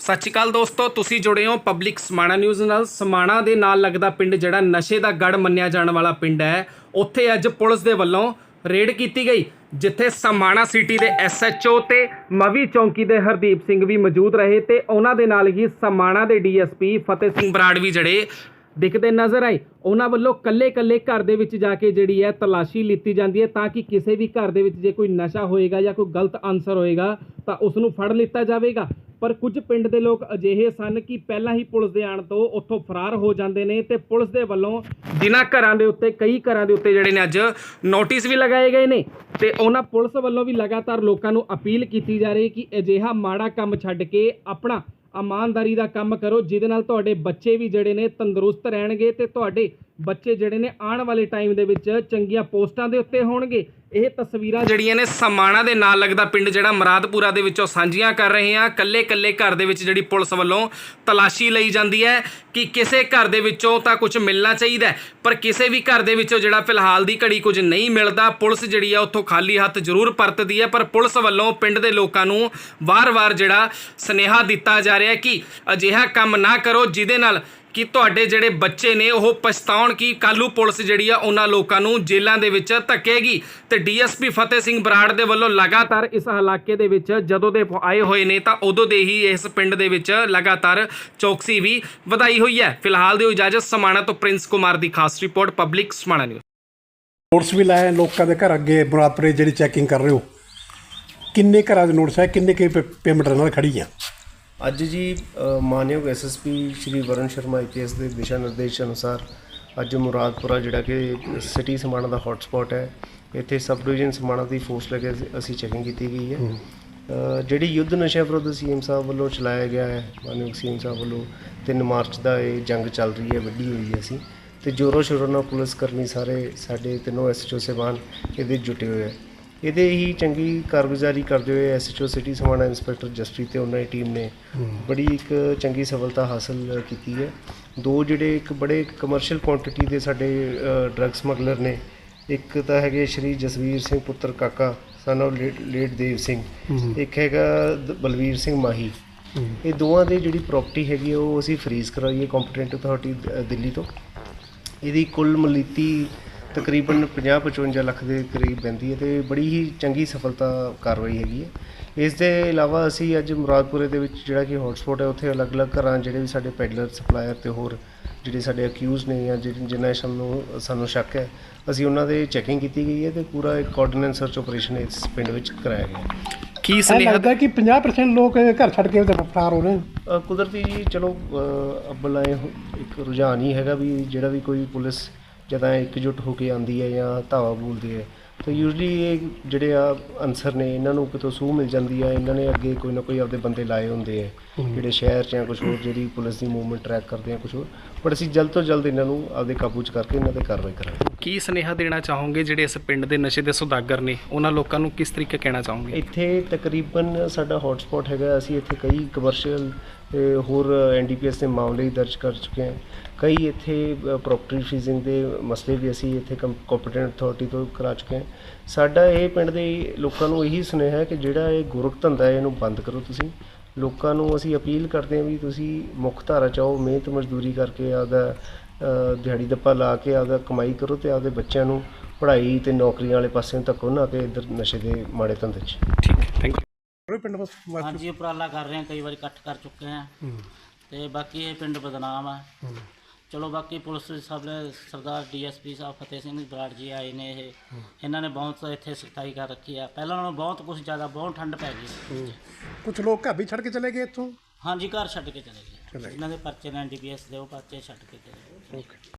ਸਤਿ ਸ਼੍ਰੀ ਅਕਾਲ ਦੋਸਤੋ, ਤੁਸੀਂ ਜੁੜੇ ਹੋ ਪਬਲਿਕ ਸਮਾਣਾ ਨਿਊਜ਼ ਨਾਲ। ਸਮਾਣਾ ਦੇ ਨਾਲ ਲੱਗਦਾ ਪਿੰਡ ਜਿਹੜਾ ਨਸ਼ੇ ਦਾ ਗੜ ਮੰਨਿਆ ਜਾਣ ਵਾਲਾ ਪਿੰਡ ਹੈ, ਉੱਥੇ ਅੱਜ ਪੁਲਿਸ ਦੇ ਵੱਲੋਂ ਰੇਡ ਕੀਤੀ ਗਈ, ਜਿੱਥੇ ਸਮਾਣਾ ਸਿਟੀ ਦੇ ਐਸਐਚਓ ਤੇ ਮਵੀ ਚੌਂਕੀ ਦੇ ਹਰਦੀਪ ਸਿੰਘ ਵੀ ਮੌਜੂਦ ਰਹੇ ਤੇ ਉਹਨਾਂ ਦੇ ਨਾਲ ਹੀ ਸਮਾਣਾ ਦੇ ਡੀਐਸਪੀ ਫਤਿਹ ਸਿੰਘ ਬਰਾੜ ਵੀ ਜਿਹੜੇ ਦਿਖਦੇ ਨਜ਼ਰ ਆਏ, ਉਹਨਾਂ ਵੱਲੋਂ ਕੱਲੇ-ਕੱਲੇ ਘਰ ਦੇ ਵਿੱਚ ਜਾ ਕੇ ਜਿਹੜੀ ਹੈ ਤਲਾਸ਼ੀ ਲਿੱਤੀ ਜਾਂਦੀ ਹੈ ਤਾਂ ਕਿ ਕਿਸੇ ਵੀ ਘਰ ਦੇ ਵਿੱਚ ਜੇ ਕੋਈ ਨਸ਼ਾ ਹੋਏਗਾ ਜਾਂ ਕੋਈ ਗਲਤ ਆਨਸਰ ਹੋਏਗਾ ਤਾਂ ਉਸ ਨੂੰ ਫੜ ਲਿੱਤਾ ਜਾਵੇਗਾ। ਪਰ ਕੁਝ ਪਿੰਡ ਦੇ ਲੋਕ ਅਜਿਹੇ ਸਨ ਕਿ ਪਹਿਲਾਂ ਹੀ ਪੁਲਿਸ ਦੇ ਆਣ ਤੋਂ ਉੱਥੋਂ ਫਰਾਰ ਹੋ ਜਾਂਦੇ ਨੇ ਤੇ ਪੁਲਿਸ ਦੇ ਵੱਲੋਂ ਜਿਨ੍ਹਾਂ ਘਰਾਂ ਦੇ ਉੱਤੇ, ਕਈ ਘਰਾਂ ਦੇ ਉੱਤੇ ਜਿਹੜੇ ਨੇ ਅੱਜ ਨੋਟਿਸ ਵੀ ਲਗਾਏ ਗਏ ਨੇ ਤੇ ਉਹਨਾਂ ਪੁਲਿਸ ਵੱਲੋਂ ਵੀ ਲਗਾਤਾਰ ਲੋਕਾਂ ਨੂੰ ਅਪੀਲ ਕੀਤੀ ਜਾ ਰਹੀ ਕਿ ਅਜਿਹਾ ਮਾੜਾ ਕੰਮ ਛੱਡ ਕੇ ਆਪਣਾ ਇਮਾਨਦਾਰੀ ਦਾ ਕੰਮ ਕਰੋ, ਜਿਹਦੇ ਨਾਲ ਤੁਹਾਡੇ ਬੱਚੇ ਵੀ ਜਿਹੜੇ ਨੇ ਤੰਦਰੁਸਤ ਰਹਿਣਗੇ ਤੇ ਤੁਹਾਡੇ ਬੱਚੇ ਜਿਹੜੇ ਨੇ ਆਉਣ ਵਾਲੇ ਟਾਈਮ ਦੇ ਵਿੱਚ ਚੰਗੀਆਂ ਪੋਸਟਾਂ ਦੇ ਉੱਤੇ ਹੋਣਗੇ। ਇਹ ਤਸਵੀਰਾਂ ਜਿਹੜੀਆਂ ਨੇ ਸਮਾਣਾ ਦੇ ਨਾਲ ਲੱਗਦਾ ਪਿੰਡ ਜਿਹੜਾ ਮਰਾਦਪੁਰਾ ਦੇ ਵਿੱਚੋਂ ਸਾਂਝੀਆਂ ਕਰ ਰਹੇ ਹਾਂ। ਕੱਲੇ ਕੱਲੇ ਘਰ ਦੇ ਵਿੱਚ ਜਿਹੜੀ ਪੁਲਿਸ ਵੱਲੋਂ ਤਲਾਸ਼ੀ ਲਈ ਜਾਂਦੀ ਹੈ ਕਿ ਕਿਸੇ ਘਰ ਦੇ ਵਿੱਚੋਂ ਤਾਂ ਕੁਝ ਮਿਲਣਾ ਚਾਹੀਦਾ ਪਰ ਕਿਸੇ ਵੀ ਘਰ ਦੇ ਵਿੱਚੋਂ ਜਿਹੜਾ ਫਿਲਹਾਲ ਦੀ ਘੜੀ ਕੁਝ ਨਹੀਂ ਮਿਲਦਾ। ਪੁਲਿਸ ਜਿਹੜੀ ਆ ਉੱਥੋਂ ਖਾਲੀ ਹੱਥ ਜ਼ਰੂਰ ਪਰਤਦੀ ਹੈ, ਪਰ ਪੁਲਿਸ ਵੱਲੋਂ ਪਿੰਡ ਦੇ ਲੋਕਾਂ ਨੂੰ ਵਾਰ-ਵਾਰ ਜਿਹੜਾ ਸਨੇਹਾ ਦਿੱਤਾ ਜਾ ਰਿਹਾ ਕਿ ਅਜਿਹਾ ਕੰਮ ਨਾ ਕਰੋ, ਜਿਹਦੇ ਨਾਲ ਕਿ ਤੁਹਾਡੇ ਜਿਹੜੇ ਬੱਚੇ ਨੇ ਉਹ ਪਛਤਾਉਣ ਕਿ ਕੱਲੂ ਪੁਲਿਸ ਜਿਹੜੀ ਆ ਉਹਨਾਂ ਲੋਕਾਂ ਨੂੰ ਜੇਲ੍ਹਾਂ ਦੇ ਵਿੱਚ ਧੱਕੇਗੀ। ਤੇ ਡੀਐਸਪੀ ਫਤਿਹ ਸਿੰਘ ਬਰਾੜ ਦੇ ਵੱਲੋਂ ਲਗਾਤਾਰ ਇਸ ਇਲਾਕੇ ਦੇ ਵਿੱਚ ਜਦੋਂ ਦੇ ਆਏ ਹੋਏ ਨੇ ਤਾਂ ਉਦੋਂ ਦੇ ਹੀ ਇਸ ਪਿੰਡ ਦੇ ਵਿੱਚ ਲਗਾਤਾਰ ਚੌਕਸੀ ਵੀ ਵਧਾਈ ਹੋਈ ਹੈ। ਫਿਲਹਾਲ ਦੀ ਇਜਾਜ਼ਤ ਸਮਾਣਾ ਤੋਂ ਪ੍ਰਿੰਸ ਕੁਮਾਰ ਦੀ ਖਾਸ report, public Samana news. Notes ਵੀ ਲਾਏ ਲੋਕਾਂ ਦੇ ਘਰ ਅੱਗੇ ਮੁਰਾਦਪੁਰੇ ਜਿਹੜੀ ਚੈਕਿੰਗ ਕਰ ਰਹੇ ਹੋ। ਕਿੰਨੇ ਘਰਾਂ ਦੇ ਨੋਟਸ ਹੈ, ਕਿੰਨੇ ਕੇ ਪੇਮੈਂਟ ਨਾਲ ਖੜੀ ਆ ਅੱਜ ਜੀ ਮਾਨਯੋਗ ਐਸਐਸਪੀ ਸ਼੍ਰੀ ਵਰਨ ਸ਼ਰਮਾ ਆਈਪੀਐਸ ਦੇ ਦਿਸ਼ਾ ਨਿਰਦੇਸ਼ ਅਨੁਸਾਰ ਅੱਜ ਮੁਰਾਦਪੁਰਾ ਜਿਹੜਾ ਕਿ ਸਿਟੀ ਸਮਾਣਾ ਦਾ ਹੌਟਸਪੌਟ ਹੈ ਇੱਥੇ ਸਬ ਡਿਵੀਜ਼ਨ ਸਮਾਣਾ ਦੀ ਫੋਰਸ ਲੈ ਕੇ ਅਸੀਂ- ਚੈਕਿੰਗ ਕੀਤੀ ਗਈ ਹੈ। ਜਿਹੜੀ ਯੁੱਧ ਨਸ਼ਾ ਵਿਰੁੱਧ ਸੀਐਮ ਸਾਹਿਬ ਵੱਲੋਂ ਚਲਾਇਆ ਗਿਆ ਹੈ ਮਾਨਯੋਗ ਸੀਐਮ ਸਾਹਿਬ ਵੱਲੋਂ 3 ਮਾਰਚ ਦਾ ਇਹ ਜੰਗ ਚੱਲ ਰਹੀ ਹੈ ਵੱਡੀ ਹੋਈ ਹੈ ਅਸੀਂ। ਤੇ ਜੋਰੋ ਸ਼ੋਰੋ ਨਾਲ ਪੁਲਿਸ ਕਰਮੀ ਸਾਰੇ ਸਾਡੇ ਤਿੰਨੋਂ ਐਸਐਚਓ ਸਹਿਬਾਨ ਇਹਦੇ ਜੁਟੇ ਹੋਏ ਹੈ ਇਹਦੇ ਹੀ ਚੰਗੀ ਕਾਰਗੁਜ਼ਾਰੀ ਕਰਦੇ ਹੋਏ SHO city Samana inspector Jaspreet ਤੇ ਉਹਨਾਂ ਦੀ ਟੀਮ ਨੇ ਬੜੀ ਇੱਕ ਚੰਗੀ ਸਫਲਤਾ ਹਾਸਲ ਕੀਤੀ ਹੈ। ਦੋ ਜਿਹੜੇ ਇੱਕ ਬੜੇ ਕਮਰਸ਼ੀਅਲ ਕੁਆਂਟੀਟੀ ਦੇ ਸਾਡੇ ਡਰੱਗ ਸਮਗਲਰ ਨੇ। ਇੱਕ ਤਾਂ ਹੈਗੇ ਸ਼੍ਰੀ ਜਸਵੀਰ ਸਿੰਘ ਪੁੱਤਰ ਕਾਕਾ son of late Dev Singh. ਇੱਕ ਹੈਗਾ ਬਲਵੀਰ ਸਿੰਘ ਮਾਹੀ। ਇਹ ਦੋਵਾਂ ਦੀ ਜਿਹੜੀ ਪ੍ਰਾਪਰਟੀ ਹੈਗੀ ਉਹ ਅਸੀਂ ਫਰੀਜ਼ ਕਰਾਈ ਹੈ ਕੰਪੀਟੈਂਟ ਅਥਾਰਟੀ ਦਿੱਲੀ ਤੋਂ। ਇਹਦੀ ਕੁੱਲ ਮਲੀਤੀ ਤਕਰੀਬਨ 50-55 ਲੱਖ ਦੇ ਕਰੀਬ ਪੈਂਦੀ ਹੈ ਤੇ ਬੜੀ ਹੀ ਚੰਗੀ ਸਫਲਤਾ ਕਾਰਵਾਈ ਹੈਗੀ ਹੈ। ਇਸ ਦੇ ਇਲਾਵਾ ਅਸੀਂ ਅੱਜ ਮੁਰਾਦਪੁਰੇ ਦੇ ਵਿੱਚ ਜਿਹੜਾ ਕਿ ਹੌਟਸਪੌਟ ਹੈ ਉੱਥੇ ਅਲੱਗ-ਅਲੱਗ ਘਰਾਂ ਜਿਹੜੇ ਵੀ ਸਾਡੇ ਪੈਡਲਰ ਸਪਲਾਇਰ ਤੇ ਹੋਰ ਜਿਹੜੇ ਸਾਡੇ ਅਕਿਊਜ਼ ਨੇ ਜਾਂ ਜਿ- ਜਿਨ੍ਹਾਂ 'ਚ ਸਾਨੂੰ ਸਾਨੂੰ ਸ਼ੱਕ ਹੈ ਅਸੀਂ ਉਹਨਾਂ ਦੇ ਚੈਕਿੰਗ ਕੀਤੀ ਗਈ ਹੈ ਤੇ ਪੂਰਾ ਇੱਕ ਕੋਆਰਡੀਨੇਟ ਸਰਚ ਆਪਰੇਸ਼ਨ ਇਸ ਪਿੰਡ ਵਿੱਚ ਕਰਾਇਆ ਗਿਆ ਕੀ ਸੁਨੇਹਾ ਲੱਗਦਾ ਕਿ 50% ਲੋਕ ਘਰ ਛੱਡ ਕੇ ਫਰਾਰ ਹੋ ਰਹੇ ਅ, ਕੁਦਰਤੀ ਜੀ ਚਲੋ ਅ, ਅੱਵਲ ਆਏ ਇੱਕ ਰੁਝਾਨ ਹੀ ਹੈਗਾ ਵੀ ਜਿਹੜਾ ਵੀ ਕੋਈ ਪੁਲਿਸ ਜਦੋਂ ਇਕਜੁੱਟ ਹੋ ਕੇ ਆਂਦੀ ਹੈ ਜਾਂ ਧਾਵਾ ਬੋਲਦੀ ਹੈ। ਤਾਂ ਯੂਜੂਲੀ ਇਹ ਜਿਹੜੇ ਆ ਅਨਸਰ ਨੇ ਇਹਨਾਂ ਨੂੰ ਕਿਤੋਂ ਸੂਹ ਮਿਲ ਜਾਂਦੀ ਆ ਇਹਨਾਂ ਨੇ ਅੱਗੇ ਕੋਈ ਨਾ ਕੋਈ ਆਪਦੇ ਬੰਦੇ ਲਾਏ ਹੁੰਦੇ ਆ। ਜਿਹੜੇ ਸ਼ਹਿਰ 'ਚ ਜਾਂ ਕੁਝ ਹੋਰ ਜਿਹੜੀ ਪੁਲਿਸ ਦੀ ਮੂਵਮੈਂਟ ਟਰੈਕ ਕਰਦੇ ਆ ਕੁਝ ਹੋਰ। ਪਰ ਅਸੀਂ ਜਲਦ ਤੋਂ ਜਲਦ ਇਹਨਾਂ ਨੂੰ ਆਪਦੇ ਕਾਬੂ 'ਚ ਕਰਕੇ ਇਹਨਾਂ ਤੇ ਕਾਰਵਾਈ ਕਰਾਂਗੇ। ਕੀ ਸੁਨੇਹਾ ਦੇਣਾ ਚਾਹੋਗੇ ਜਿਹੜੇ ਇਸ ਪਿੰਡ ਦੇ ਨਸ਼ੇ ਦੇ ਸੁਦਾਗਰ ਨੇ? ਉਹਨਾਂ ਲੋਕਾਂ ਨੂੰ ਕਿਸ ਤਰੀਕੇ ਕਹਿਣਾ ਚਾਹੋਗੇ? ਇੱਥੇ ਤਕਰੀਬਨ ਸਾਡਾ ਹੌਟਸਪੌਟ ਹੈਗਾ ਅਸੀਂ ਇੱਥੇ ਕਈ ਕਮਰਸ਼ੀਅਲ ਹੋਰ ਐਨਡੀਪੀਐਸ ਦੇ ਮਾਮਲੇ ਦਰਜ ਕਰ ਚੁੱਕੇ ਹਾਂ। ਕਈ ਇੱਥੇ ਪ੍ਰੋਪਰਟੀ ਫੀਜ਼ਿੰਗ ਦੇ ਮਸਲੇ ਵੀ ਅਸੀਂ ਇੱਥੇ ਕੰਪੀਟੈਂਟ ਅਥਾਰਟੀ ਤੋਂ ਕਰਾ ਚੁੱਕੇ ਹਾਂ। ਸਾਡਾ ਇਹ ਪਿੰਡ ਦੇ ਲੋਕਾਂ ਨੂੰ ਇਹੀ ਸੁਨੇਹਾ ਹੈ ਕਿ ਜਿਹੜਾ ਇਹ ਗੁਰਕ ਧੰਦਾ ਹੈ, ਇਹਨੂੰ ਬੰਦ ਕਰੋ ਤੁਸੀਂ। ਲੋਕਾਂ ਨੂੰ ਅਸੀਂ ਅਪੀਲ ਕਰਦੇ ਹਾਂ ਵੀ ਤੁਸੀਂ ਮੁੱਖ ਧਾਰਾ ਚਾਹੋ ਮਿਹਨਤ ਮਜ਼ਦੂਰੀ ਕਰਕੇ ਆਪਦਾ ਦਿਹਾੜੀ ਦੱਪਾ ਲਾ ਕੇ ਆਪਦਾ ਕਮਾਈ ਕਰੋ ਤੇ ਆਪਦੇ ਬੱਚਿਆਂ ਨੂੰ ਪੜ੍ਹਾਈ ਤੇ ਨੌਕਰੀਆਂ ਵਾਲੇ ਪਾਸੇ ਨੂੰ ਧੱਕੋ ਨਾ ਕਿ ਇੱਧਰ ਨਸ਼ੇ ਦੇ ਮਾੜੇ ਧੰਦੇ 'ਚ। ਠੀਕ ਹੈ ਥੈਂਕ ਯੂ ਪਿੰਡ ਬਸ ਹਾਂਜੀ ਉਪਰਾਲਾ ਕਰ ਰਹੇ ਹਾਂ ਕਈ ਵਾਰੀ ਇਕੱਠ ਕਰ ਚੁੱਕੇ ਹਾਂ। ਤੇ ਬਾਕੀ ਇਹ ਪਿੰਡ ਬਦਨਾਮ ਆ। ਚਲੋ ਬਾਕੀ ਪੁਲਿਸ ਸਭ ਨੇ ਸਰਦਾਰ ਡੀਐਸਪੀ ਸਾਹਿਬ ਫਤਿਹ ਸਿੰਘ ਬਰਾੜ ਜੀ ਆਏ ਨੇ ਇਹ। ਇਹਨਾਂ ਨੇ ਬਹੁਤ ਇੱਥੇ ਸਖਤਾਈ ਕਰ ਰੱਖੀ ਆ। ਪਹਿਲਾਂ ਨਾਲੋਂ ਬਹੁਤ ਕੁਝ ਜ਼ਿਆਦਾ ਬਹੁਤ ਠੰਡ ਪੈ ਗਈ। ਕੁਝ ਲੋਕ ਘਰ ਵੀ ਛੱਡ ਕੇ ਚਲੇ ਗਏ ਇੱਥੋਂ? ਹਾਂਜੀ ਘਰ ਛੱਡ ਕੇ ਚਲੇ ਗਏ। ਇਹਨਾਂ ਦੇ ਪਰਚੇ ਨੇ ਐਨਡੀਪੀਐਸ ਦੇ ਉਹ ਪਰਚੇ ਛੱਡ ਕੇ ਚਲੇ ਗਏ। ਓਕੇ।